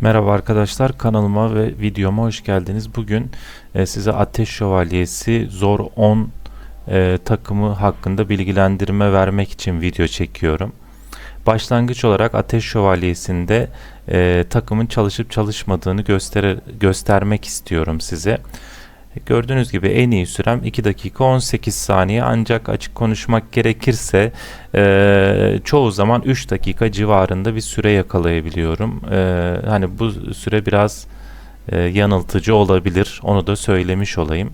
Merhaba arkadaşlar kanalıma ve videoma hoş geldiniz. Bugün e, size Ateş Şövalyesi Zor 10 e, takımı hakkında bilgilendirme vermek için video çekiyorum. Başlangıç olarak Ateş Şövalyesi'nde e, takımın çalışıp çalışmadığını göster göstermek istiyorum size. Gördüğünüz gibi en iyi sürem 2 dakika 18 saniye ancak açık konuşmak gerekirse e, çoğu zaman 3 dakika civarında bir süre yakalayabiliyorum. E, hani bu süre biraz e, yanıltıcı olabilir onu da söylemiş olayım.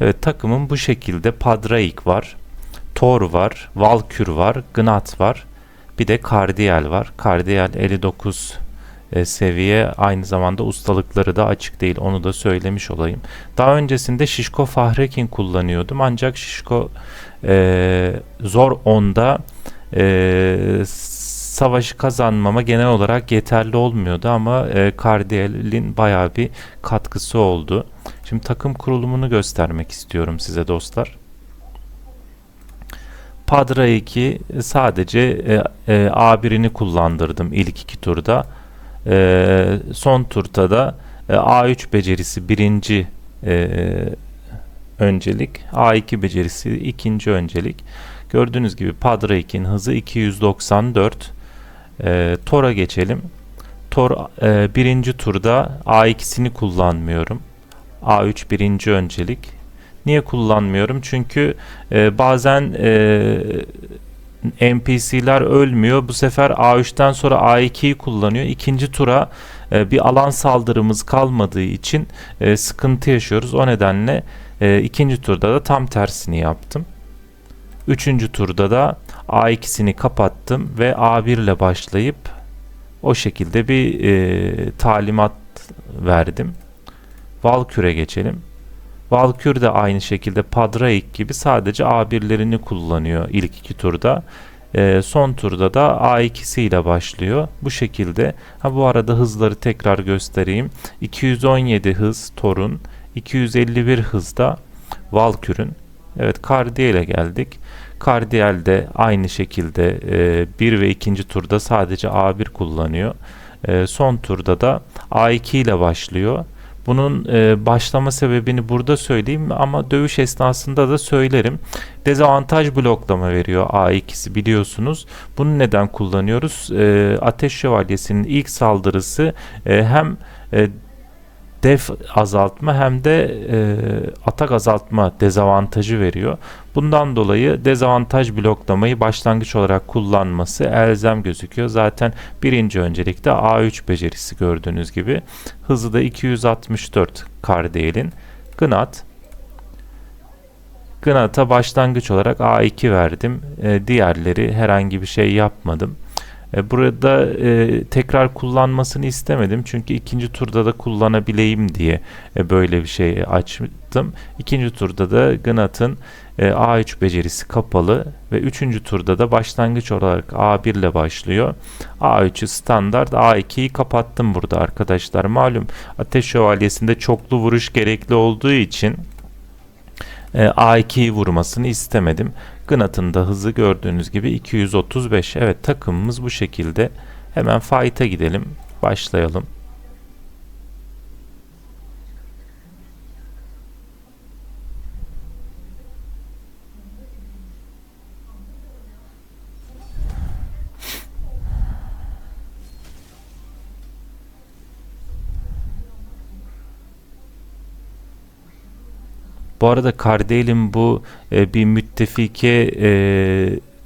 Evet takımım bu şekilde Padraik var, Thor var, Valkür var, Gnat var. Bir de Kardiel var. Kardiel 59 e, seviye aynı zamanda ustalıkları da açık değil onu da söylemiş olayım. Daha öncesinde Şişko Fahrekin kullanıyordum ancak Şişko e, zor onda e, savaşı kazanmama genel olarak yeterli olmuyordu ama e, Kardiel'in bayağı bir katkısı oldu. Şimdi takım kurulumunu göstermek istiyorum size dostlar. Padra 2 sadece e, e, A1'ini kullandırdım ilk iki turda. E, son turda da e, A3 becerisi birinci e, öncelik, A2 becerisi ikinci öncelik. Gördüğünüz gibi Padra 2'nin hızı 294. E, Tor'a geçelim. Tor e, birinci turda A2'sini kullanmıyorum. A3 birinci öncelik. Niye kullanmıyorum? Çünkü e, bazen e, NPC'ler ölmüyor. Bu sefer A3'ten sonra A2'yi kullanıyor. İkinci tura e, bir alan saldırımız kalmadığı için e, sıkıntı yaşıyoruz. O nedenle e, ikinci turda da tam tersini yaptım. Üçüncü turda da A2'sini kapattım ve A1 ile başlayıp o şekilde bir talimat verdim. Valkür'e geçelim. Valkür de aynı şekilde Padraik gibi sadece A1'lerini kullanıyor ilk iki turda. E, son turda da A2'si ile başlıyor. Bu şekilde. Ha bu arada hızları tekrar göstereyim. 217 hız Thor'un, 251 hızda Valkür'ün. Evet Kardiel'e geldik. Kardiel de aynı şekilde e, 1 ve 2. turda sadece A1 kullanıyor. E, son turda da A2 ile başlıyor. Bunun e, başlama sebebini burada söyleyeyim ama dövüş esnasında da söylerim. Dezavantaj bloklama veriyor A2'si biliyorsunuz. Bunu neden kullanıyoruz? E, Ateş Şövalyesi'nin ilk saldırısı e, hem e, def azaltma hem de e, atak azaltma dezavantajı veriyor. Bundan dolayı dezavantaj bloklamayı başlangıç olarak kullanması elzem gözüküyor. Zaten birinci öncelikte A3 becerisi gördüğünüz gibi. Hızı da 264 Kardiel'in. Gnat Gnat'a başlangıç olarak A2 verdim. E, diğerleri herhangi bir şey yapmadım. E, burada e, tekrar kullanmasını istemedim çünkü ikinci turda da kullanabileyim diye e, böyle bir şey açtım. İkinci turda da Gnat'ın e, A3 becerisi kapalı ve üçüncü turda da başlangıç olarak A1 ile başlıyor. A3'ü standart A2'yi kapattım burada arkadaşlar. Malum Ateş Şövalyesi'nde çoklu vuruş gerekli olduğu için e, A2'yi vurmasını istemedim. Gnat'ın da hızı gördüğünüz gibi 235. Evet takımımız bu şekilde. Hemen fight'a gidelim. Başlayalım. Bu arada Kardel'in bu e, bir müttefike e,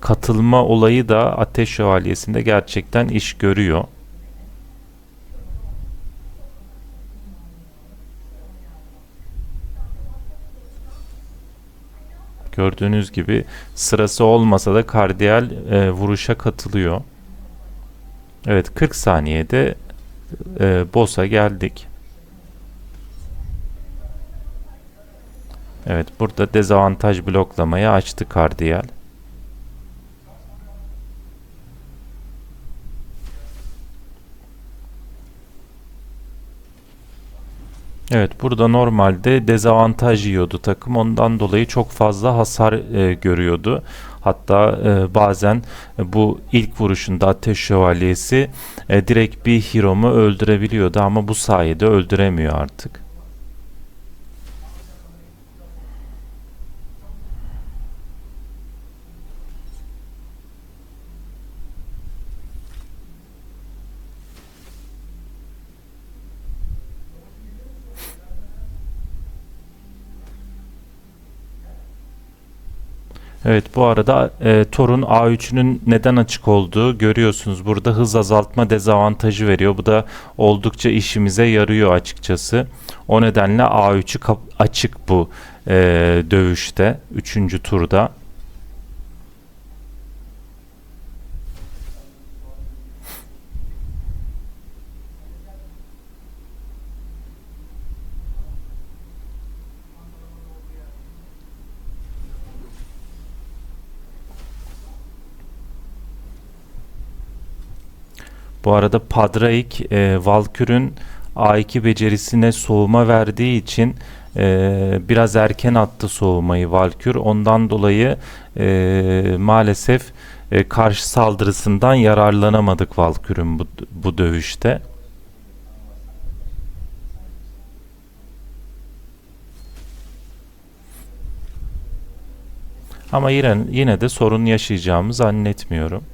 katılma olayı da Ateş Şövalyesi'nde gerçekten iş görüyor. Gördüğünüz gibi sırası olmasa da Kardiyal e, vuruşa katılıyor. Evet 40 saniyede e, boss'a geldik. Evet burada dezavantaj bloklamayı açtı kardiyal. Evet burada normalde dezavantaj yiyordu takım. Ondan dolayı çok fazla hasar e, görüyordu. Hatta e, bazen e, bu ilk vuruşunda Ateş Şövalyesi e, direkt bir Hiromu öldürebiliyordu ama bu sayede öldüremiyor artık. Evet bu arada e, Thor'un A3'ünün neden açık olduğu görüyorsunuz. Burada hız azaltma dezavantajı veriyor. Bu da oldukça işimize yarıyor açıkçası. O nedenle A3'ü kap- açık bu e, dövüşte 3. turda. Bu arada Padraig e, Valkür'ün A2 becerisine soğuma verdiği için e, biraz erken attı soğumayı Valkür. Ondan dolayı e, maalesef e, karşı saldırısından yararlanamadık Valkür'ün bu, bu dövüşte. Ama yine, yine de sorun yaşayacağımı zannetmiyorum.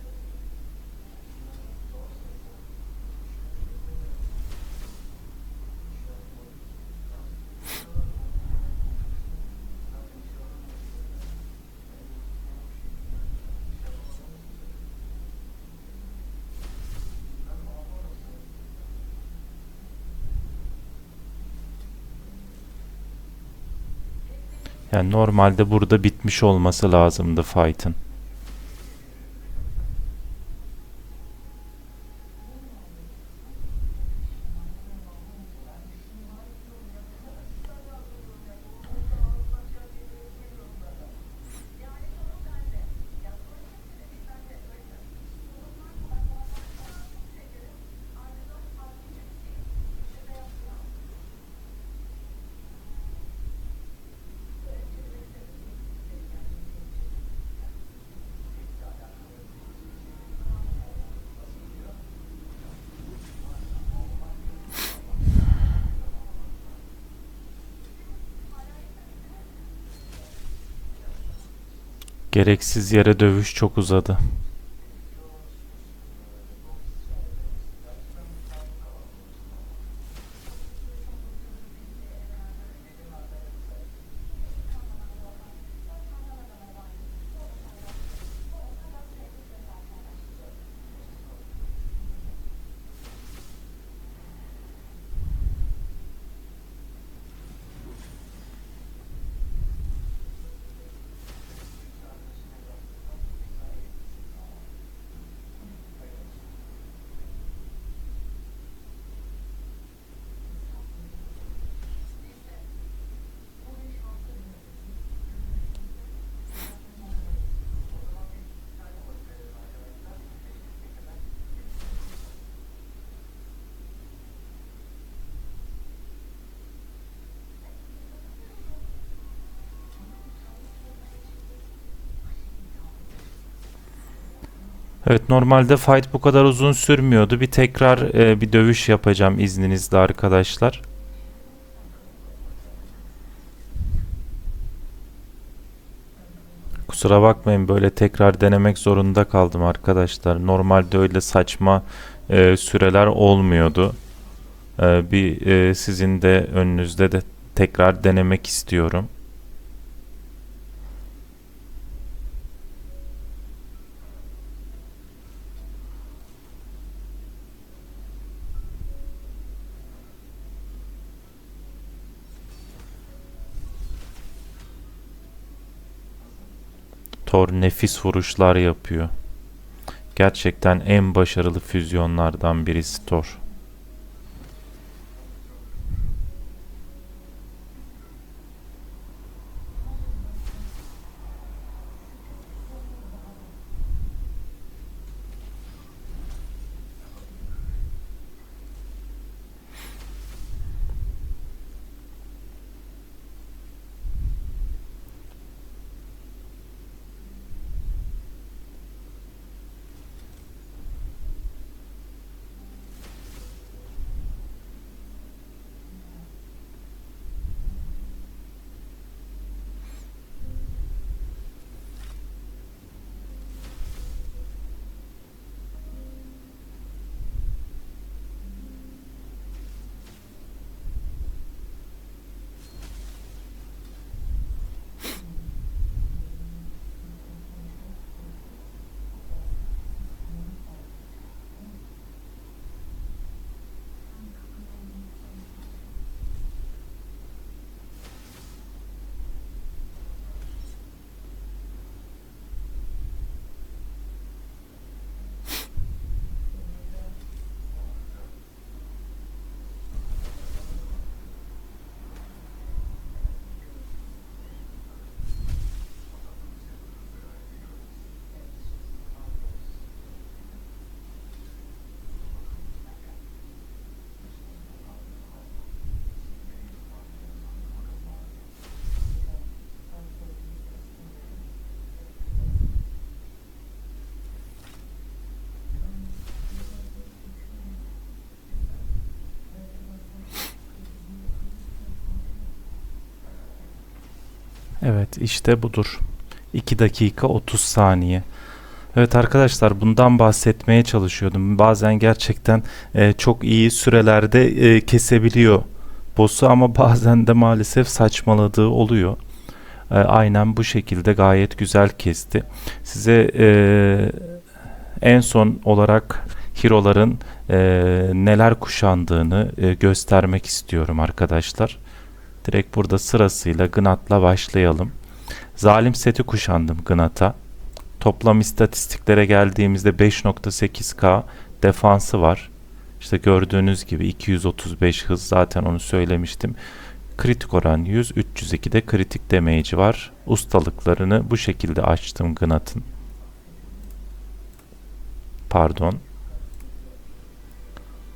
Yani normalde burada bitmiş olması lazımdı fight'ın. Gereksiz yere dövüş çok uzadı. Evet normalde fight bu kadar uzun sürmüyordu. Bir tekrar e, bir dövüş yapacağım izninizle arkadaşlar. Kusura bakmayın böyle tekrar denemek zorunda kaldım arkadaşlar. Normalde öyle saçma e, süreler olmuyordu. E, bir e, sizin de önünüzde de tekrar denemek istiyorum. Thor nefis vuruşlar yapıyor. Gerçekten en başarılı füzyonlardan birisi Thor. Evet işte budur. 2 dakika 30 saniye. Evet arkadaşlar bundan bahsetmeye çalışıyordum. Bazen gerçekten e, çok iyi sürelerde e, kesebiliyor boss'u ama bazen de maalesef saçmaladığı oluyor. E, aynen bu şekilde gayet güzel kesti. Size e, en son olarak hero'ların e, neler kuşandığını e, göstermek istiyorum arkadaşlar. Direkt burada sırasıyla Gnat'la başlayalım. Zalim seti kuşandım Gnat'a. Toplam istatistiklere geldiğimizde 5.8k defansı var. İşte gördüğünüz gibi 235 hız zaten onu söylemiştim. Kritik oran 100, 302'de kritik damage'i var. Ustalıklarını bu şekilde açtım Gnat'ın. Pardon.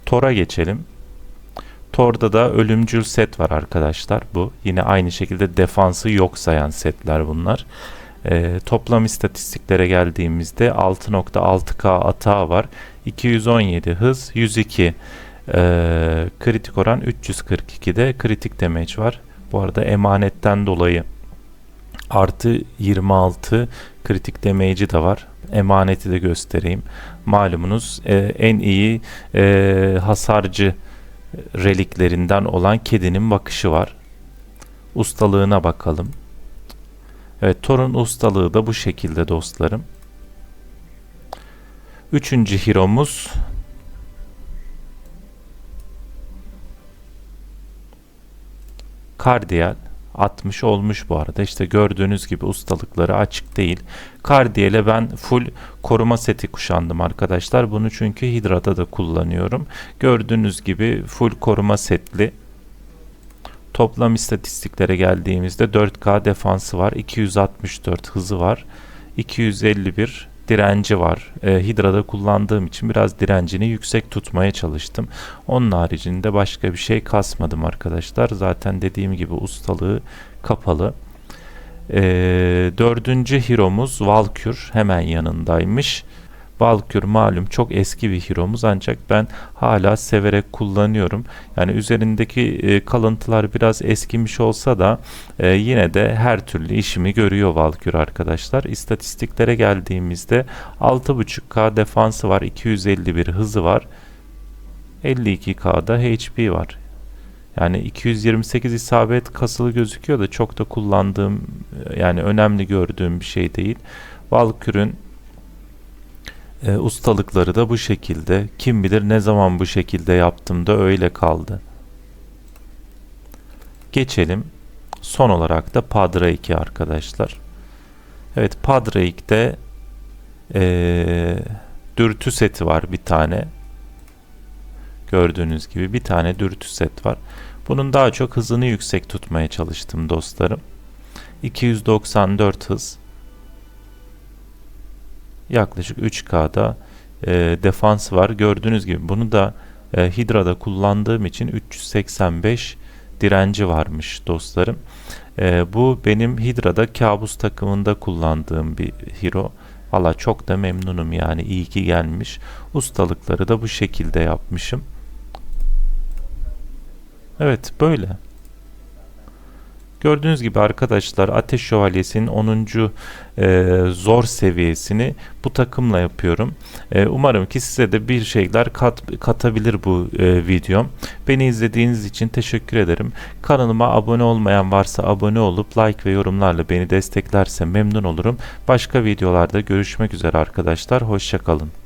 Thor'a geçelim. Thor'da da ölümcül set var arkadaşlar bu. Yine aynı şekilde defansı yok sayan setler bunlar. Ee, toplam istatistiklere geldiğimizde 6.6k atağı var. 217 hız, 102 ee, kritik oran 342'de kritik damage var. Bu arada emanetten dolayı artı 26 kritik damage'i de var. Emaneti de göstereyim. Malumunuz e, en iyi e, hasarcı reliklerinden olan kedinin bakışı var. Ustalığına bakalım. Evet Thor'un ustalığı da bu şekilde dostlarım. Üçüncü hiromuz Kardiyal 60 olmuş bu arada. İşte gördüğünüz gibi ustalıkları açık değil. Kardiyel'e ben full koruma seti kuşandım arkadaşlar. Bunu çünkü Hidra'da da kullanıyorum. Gördüğünüz gibi full koruma setli. Toplam istatistiklere geldiğimizde 4K defansı var. 264 hızı var. 251 direnci var. E, Hidra'da kullandığım için biraz direncini yüksek tutmaya çalıştım. Onun haricinde başka bir şey kasmadım arkadaşlar. Zaten dediğim gibi ustalığı kapalı. E, dördüncü hiromuz Valkür hemen yanındaymış. Valkür malum çok eski bir hiromuz ancak ben hala severek kullanıyorum. Yani üzerindeki e, kalıntılar biraz eskimiş olsa da e, yine de her türlü işimi görüyor Valkür arkadaşlar. İstatistiklere geldiğimizde 6.5k defansı var, 251 hızı var. 52k'da HP var. Yani 228 isabet kasılı gözüküyor da çok da kullandığım yani önemli gördüğüm bir şey değil. Valkür'ün e, ustalıkları da bu şekilde. Kim bilir ne zaman bu şekilde yaptım da öyle kaldı. Geçelim. Son olarak da Padraig'e arkadaşlar. Evet Padraig'de e, dürtü seti var bir tane. Gördüğünüz gibi bir tane dürtü set var. Bunun daha çok hızını yüksek tutmaya çalıştım dostlarım. 294 hız yaklaşık 3K'da e, defans var. Gördüğünüz gibi bunu da e, Hidra'da kullandığım için 385 direnci varmış dostlarım. E, bu benim Hidra'da kabus takımında kullandığım bir hero. Valla çok da memnunum yani iyi ki gelmiş. Ustalıkları da bu şekilde yapmışım. Evet böyle. Gördüğünüz gibi arkadaşlar Ateş Şövalyesi'nin 10. E, zor seviyesini bu takımla yapıyorum. E, umarım ki size de bir şeyler kat, katabilir bu e, videom. Beni izlediğiniz için teşekkür ederim. Kanalıma abone olmayan varsa abone olup like ve yorumlarla beni desteklerse memnun olurum. Başka videolarda görüşmek üzere arkadaşlar. Hoşçakalın.